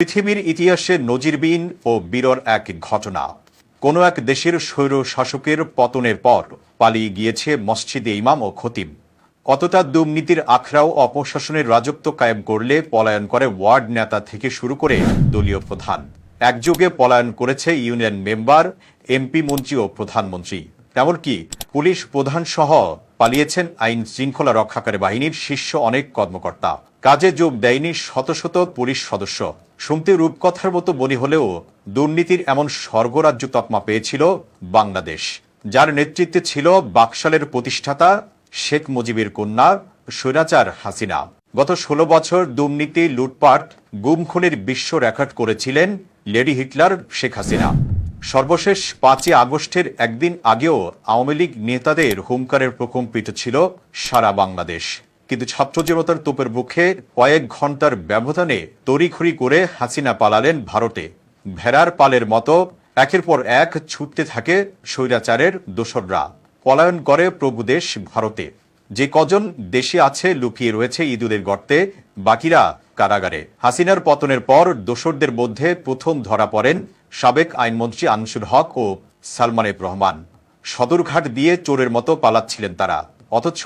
পৃথিবীর ইতিহাসে নজিরবিহীন ও বিরল এক ঘটনা। কোনো এক দেশের স্বৈর শাসকের পতনের পর পালিয়ে গিয়েছে মসজিদে ইমাম ও খতিব। কতটা দুর্নীতির আখড়াও অপশাসনের রাজত্ব কায়েম করলে পলায়ন করে ওয়ার্ড নেতা থেকে শুরু করে দলীয় প্রধান। একযোগে পলায়ন করেছে ইউনিয়ন মেম্বার, এমপি মন্ত্রী ও প্রধানমন্ত্রী। এমনকি পুলিশ প্রধান সহ পালিয়েছেন আইন শৃঙ্খলা রক্ষাকারী বাহিনীর শীর্ষ অনেক কর্মকর্তা। কাজে যোগ দেয়নি শত শত পুলিশ সদস্য। শুনতে রূপকথার মতো মনে হলেও দুর্নীতির এমন স্বর্গরাজ্য তকমা পেয়েছিল বাংলাদেশ, যার নেতৃত্বে ছিল বাকশালের প্রতিষ্ঠাতা শেখ মুজিবের কন্যা স্বৈরাচার হাসিনা। গত ষোলো বছর দুর্নীতি, লুটপাট গুম খুনের বিশ্ব রেকর্ড করেছিলেন লেডি হিটলার শেখ হাসিনা। সর্বশেষ পাঁচই আগস্টের একদিন আগেও আওয়ামী লীগ নেতাদের হুঙ্কারের প্রকম্পিত ছিল সারা বাংলাদেশ। কিন্তু ছাত্র জনতার তোপের মুখে কয়েক ঘণ্টার ব্যবধানে তড়িঘড়ি করে হাসিনা পালালেন ভারতে। ভেড়ার পালের মতো একের পর এক ছুটতে থাকে স্বৈরাচারের দোসররা। পলায়ন করে প্রভুদেশ ভারতে। যে কজন দেশে আছে লুকিয়ে রয়েছে ইঁদুরের গর্তে, বাকিরা কারাগারে। হাসিনার পতনের পর দোসরদের মধ্যে প্রথম ধরা পড়েন সাবেক আইনমন্ত্রী আনসুর হক ও সালমানের রহমান। সদরঘাট দিয়ে চোরের মতো পালাচ্ছিলেন তারা। অথচ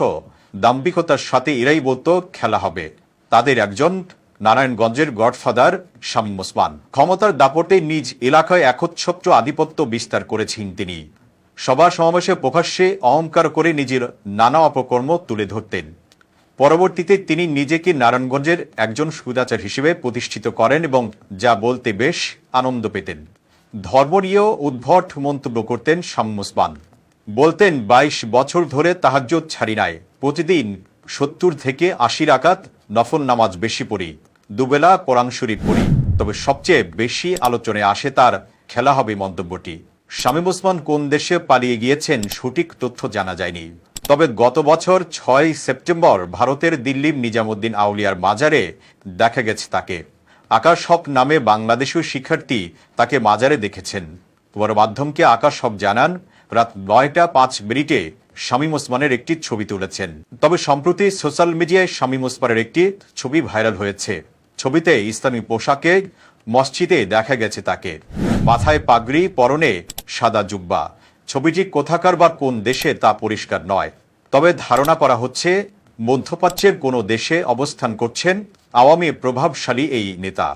দাম্ভিকতার সাথে এরাই বলতো খেলা হবে। তাদের একজন নারায়ণগঞ্জের গডফাদার শামীম ওসমান। ক্ষমতার দাপটে নিজ এলাকায় একচ্ছত্র আধিপত্য বিস্তার করেছেন তিনি। সভা সমাবেশে প্রকাশ্যে অহংকার করে নিজের নানা অপকর্ম তুলে ধরতেন। পরবর্তীতে তিনি নিজেকে নারায়ণগঞ্জের একজন সুদাচার হিসেবে প্রতিষ্ঠিত করেন এবং যা বলতে বেশ আনন্দ পেতেন। ধর্ম নিয়েও উদ্ভট মন্তব্য করতেন শামীম ওসমান। বলতেন, বাইশ বছর ধরে তাহাজ্জুদ ছাড়ি নাই। প্রতিদিন সত্তর থেকে আশি রাকাত নফল নামাজ বেশি পড়ি। দুবেলা কোরআন শরীফ পড়ি। তবে সবচেয়ে বেশি আলোচনায় আসে তার খেলা হবে মন্তব্যটি। শামীম ওসমান কোন দেশে পালিয়ে গিয়েছেন সঠিক তথ্য জানা যায়নি। তবে গত বছর ছয় সেপ্টেম্বর ভারতের দিল্লির নিজামুদ্দিন আউলিয়ার মাজারে দেখা গেছে তাকে। আকাশ হক নামে বাংলাদেশীয় শিক্ষার্থী তাকে মাজারে দেখেছেন। গণমাধ্যমকে আকাশ হক জানান রাত নয়টা পাঁচ মিনিটে শামীম ওসমানের একটি ছবি তুলেছেন। তবে সম্প্রতি সোশ্যাল মিডিয়ায় শামীম ওসমানের একটি ছবি ভাইরাল হয়েছে। ছবিতে ইসলামী পোশাকে মসজিদে দেখা গেছে তাকে। মাথায় পাগড়ি, পরনে সাদা জুব্বা। ছবিটি কোথাকার বা কোন দেশে তা পরিষ্কার নয়। তবে ধারণা করা হচ্ছে, মধ্যপ্রাচ্যের কোনো দেশে অবস্থান করছেন আওয়ামী প্রভাবশালী এই নেতা।